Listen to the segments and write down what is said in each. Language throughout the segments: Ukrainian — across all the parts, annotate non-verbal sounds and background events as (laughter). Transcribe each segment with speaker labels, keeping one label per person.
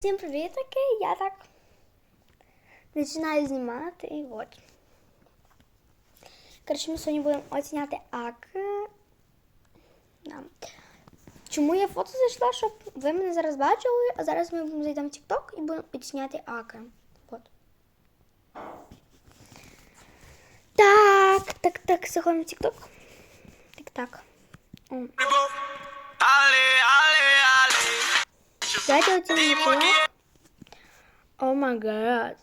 Speaker 1: Всім привіт, таки я так починаю знімати і от. Коротше, ми сьогодні будемо оціняти ак. Чому я фото зайшла, щоб ви мене зараз бачили, а зараз ми зайдемо в TikTok і будемо оціняти аки. От. Так, так, так, заходимо в TikTok. Так, так. Давайте оцінимо О май гад.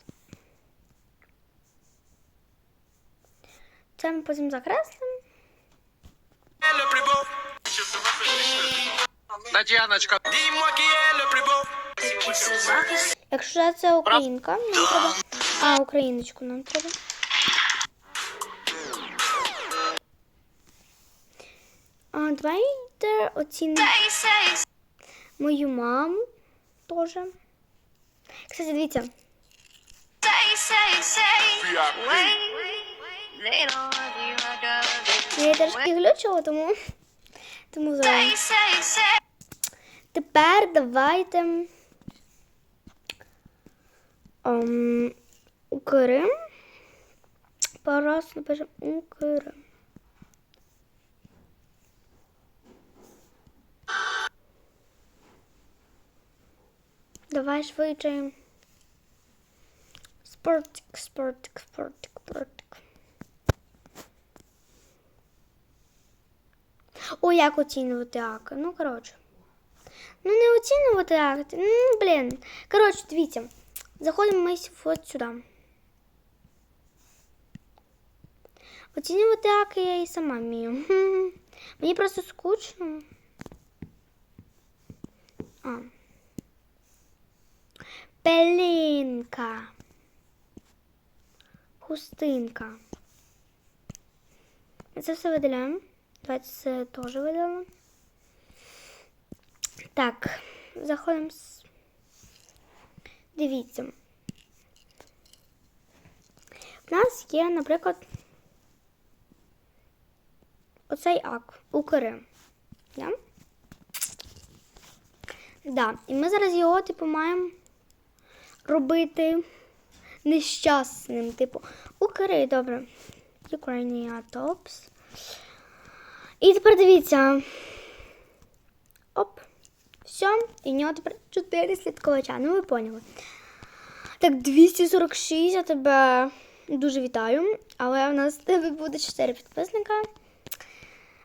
Speaker 1: Це ми потім закреслимо.
Speaker 2: beau.
Speaker 1: Якщо це українка, нам треба. А, україночку нам треба. А, давайте оцінимо мою маму теж. Кстати, дивіться. Я трошки глючила, тому. Тому. Тепер давайте. Um, Укрим. Пару раз напишемо Укрим. Давай швидше. Спортик, спортик, спортик, спортик. О, як оцінювати аки? Ну, коротше. Ну, не оцінювати акти. Ну, блін. Коротше, дивіться. Заходимо ми от сюди. Оцінювати аки я і сама вмію. Мені просто скучно. А. Пелінка. Хустинка. Це все видаляємо. Давайте це теж видалимо. Так, заходимо. з- Дивіться. У нас є, наприклад, оцей ак Укр. Да? Да. І ми зараз його, типу, маємо робити нещасним. Типу, Укри, добре. Ukraine Tops. І тепер дивіться. Оп. Все. І в нього тепер 4 слідковача. Ну, ви поняли. Так, 246, я тебе дуже вітаю. Але у нас (laughs) тебе буде 4 підписника.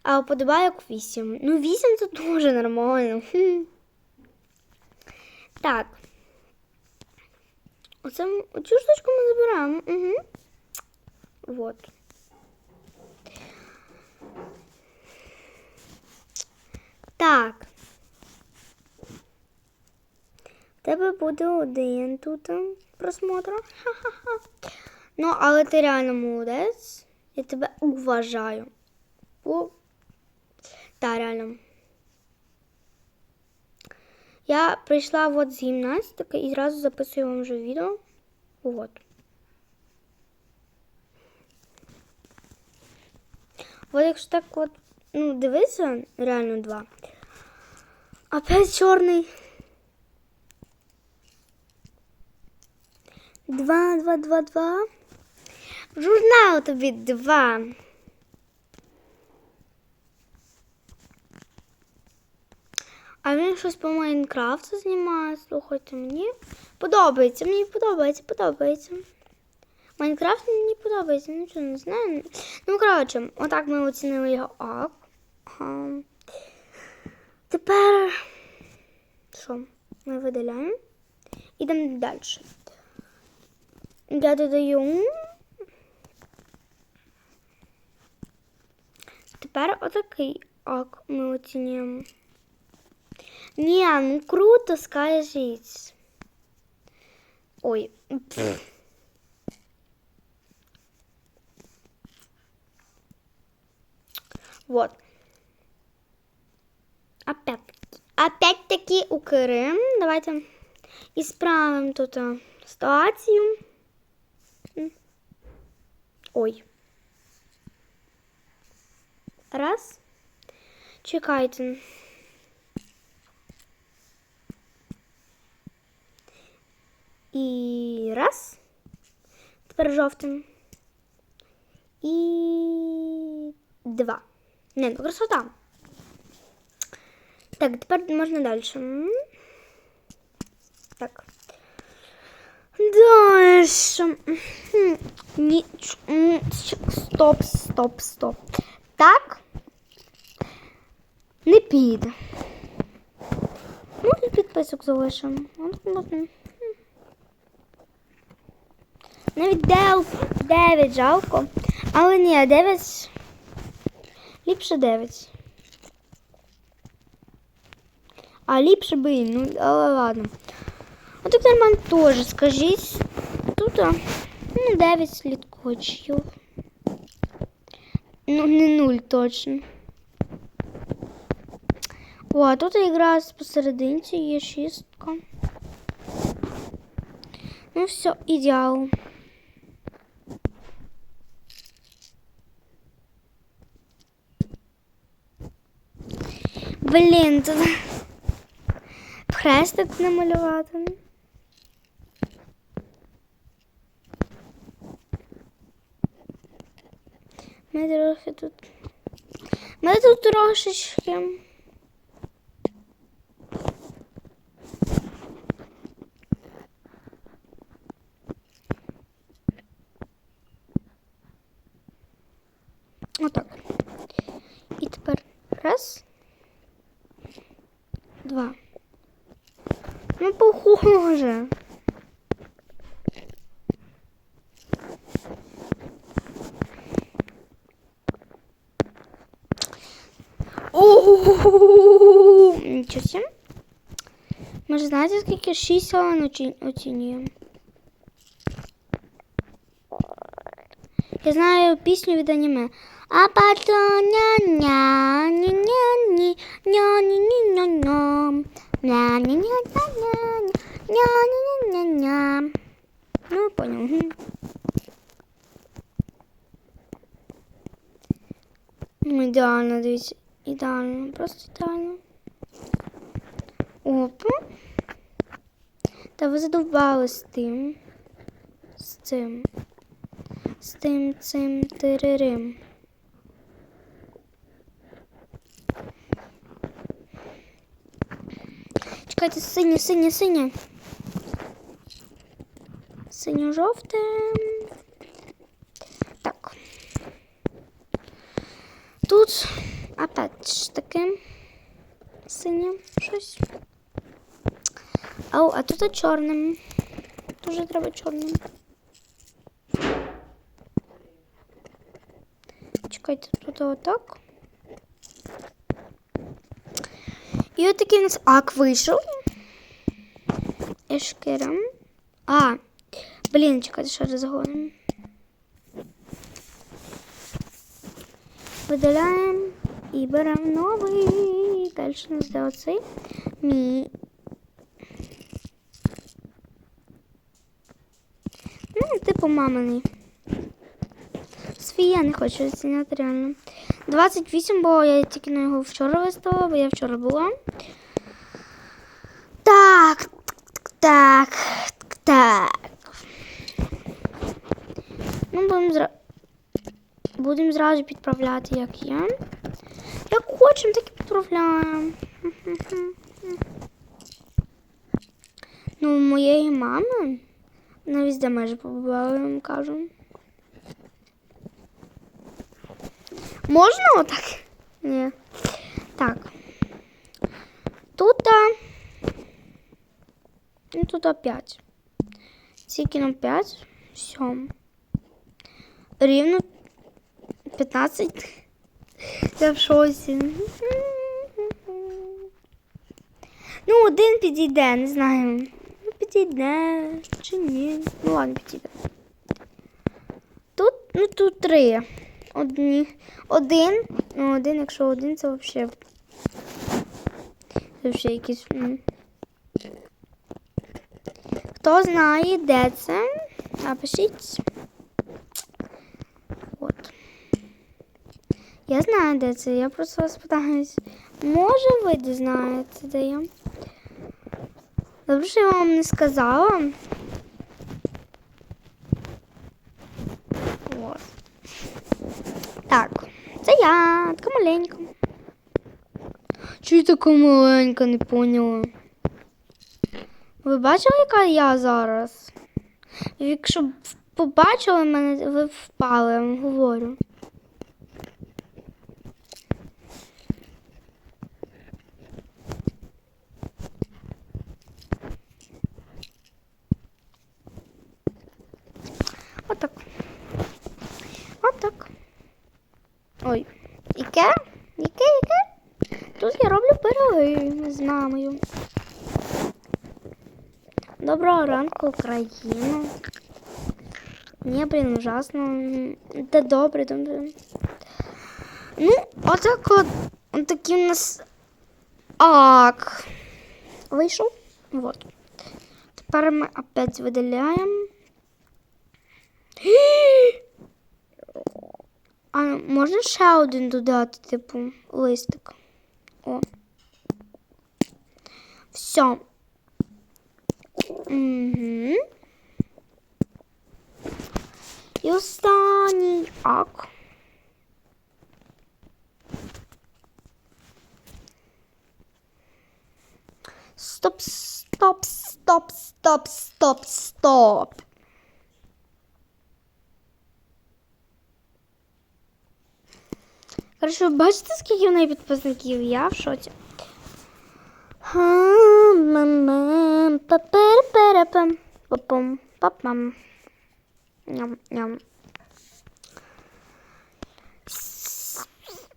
Speaker 1: А вподобайок 8. Ну, 8 це дуже нормально. Так. Оце оцю штучку ми забираємо. Угу. Вот. Так. В тебе буде один тут просмотр. Ха-ха-ха. Ну, але ти реально молодець. Я тебе уважаю. О. Та, реально. Я прийшла от з гімнастики і зразу записую вам вже відео. Вот. От якщо так от, ну, дивися, реально два. Опять чорний. Два, два, два, два. Журнал тобі два. А він щось по Майнкрафту знімає. Слухайте, мені подобається, мені подобається, подобається. Майнкрафт мені подобається, нічого не знаю. Ну, коротше, отак ми оцінили його ак. Ага. Тепер що? Ми видаляємо. Ідемо далі. Я додаю. Тепер отакий ак ми оцінюємо. Ні, ну круто, скажіть. Ой. пф. Вот. Опять. Опять-таки у Крим. Давайте ісправимо тут а, ситуацію. М. Ой. Раз. Чекайте. І раз. Тепер жовтим. І два. Не, ну красота. Так, тепер можна далі. Так. Дальше. Хм, Ні. ч- м, щ- Стоп, стоп, стоп. Так. Не піде. Ну, і підписок залишимо. От, от, м. Навіть 9 жалко. Але ні, 9. Ліпше 9. А ліпше би, ну, але ладно. От так нормально теж, скажіть. Тут ну, 9 слідкочів. Ну, не 0 точно. О, а тут якраз посерединці є шістка. Ну все, ідеал. Блін, тут хрестик намалювати. Ми трохи тут. Ми тут трошечки. Отак. І тепер раз. Два. Ну, похоже. Нічого себе. Може, знаєте, скільки 6 салон оці- оцінює? Я знаю пісню від аніме. А потом ня-ня, ня-ня-ні, ня-ня-ня-ня-ня, ня-ня-ня-ня-ня, ня-ня-ня-ня-ня. Ну, понял. Ну, ідеально, дивіться. Ідеально, просто ідеально. Опа. Та ви задовбали з тим. З цим. З тим цим тиририм. Чекайте, синє, синє, синє. Синьо-жовте. Так. Тут опять ж таки синє щось. Ау, а тут чорним. Дуже треба чорним. Чекайте, тут отак. І отакий у нас ак вийшов. Ешкером. А, блін, чекайте, раз згодом. Видаляємо і беремо новий. Далі у нас де оцей. Мі. Ну, типу маминий. Свій я не хочу оціняти реально. 28, бо я тільки на його вчора виставила, бо я вчора була. Так, так, так. Ну, будемо зра... будемо зразу підправляти, як є. Як хочемо, так і підправляємо. Ну, моєї мами вона везде майже побувала, кажу. Можна отак? Ні. Так. Тут. Ну, тут 5. Скільки нам 5? 7. Рівно 15. Я в шоці. Ну, один підійде, не знаю. Ну, підійде чи ні. Ну ладно, підійде. Тут, ну тут три. Одні. Один. Ну, один, якщо один, це взагалі. Це взагалі якийсь. Хто знає, де це? Напишіть. Я знаю, де це. Я просто вас питаюсь. Може, ви дізнаєте, де я? Добре, що я вам не сказала. Ось. Так, це я, така маленька. Чого така маленька, не поняла? Ви бачили, яка я зараз? Якщо побачили мене, ви впали, я вам говорю. Отак. Отак. Ой. Яке? Яке, яке? Тут я роблю пироги з мамою. Доброго ранку, Україна. Ні, блін, ужасно. Та добре, добре. Ну, отак от, от такі у нас ак. Вийшов. Вот. Тепер ми опять видаляємо. (gasps) А можна ще один додати, типу, листик? О. Все. Угу. І останній ак. Стоп, стоп, стоп, стоп, стоп, стоп. Ви бачите, скільки в неї підписників? Я в шоці.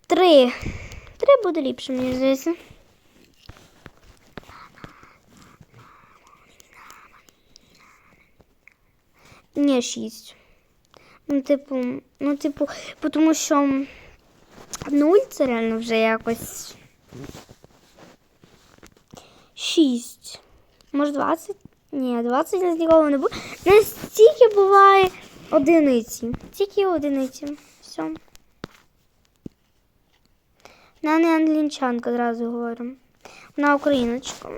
Speaker 1: Три. Три буде ліпше, мені здається. Ні, шість. Ну, типу, ну, типу, тому що нуль це реально вже якось. Шість. Може, двадцять? Ні, двадцять нас ніколи не буде. Настільки буває одиниці. Тільки одиниці. Все. Вона не англічанка, одразу говорю. Вона україночка.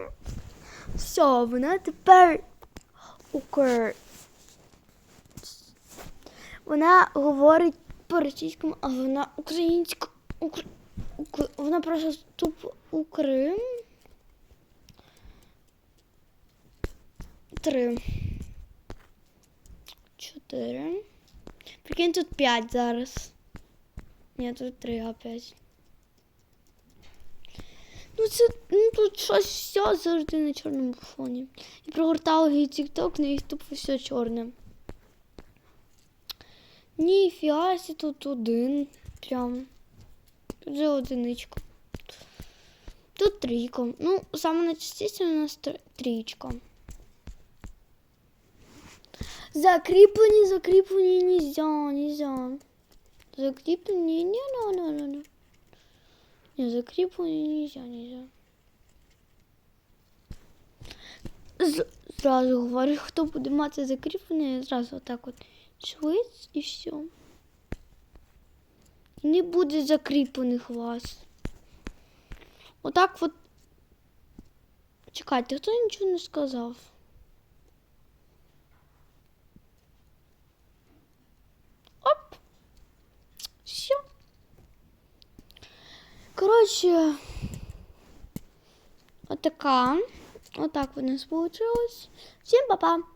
Speaker 1: Все, вона тепер укр. Вона говорить по-російському, а вона українська. Укр... Укр... Вона просто тупо Укрим. Три. Чотири. Прикинь, тут п'ять зараз. Ні, тут три опять. Ну це ну тут щось все завжди на чорному фоні. І прогортала її TikTok, на їх тупо все чорне. Ніфіга сі тут один. Прям. Тут же одиничка. Тут трійка. Ну, саме найчастіше у нас тр- трійка. Закріплені, закріплені, нельзя, нельзя. Закріплені, не, не, не, не, не. Не, закріплені, нельзя, нельзя. З- Зразу говорю, хто буде мати закріплення, зразу отак от швидше і все. Не буде закріплених вас. Отак от. Чекайте, хто нічого не сказав? Оп. Все. Коротше, отака. Отак у нас вийшло. Всім па-па!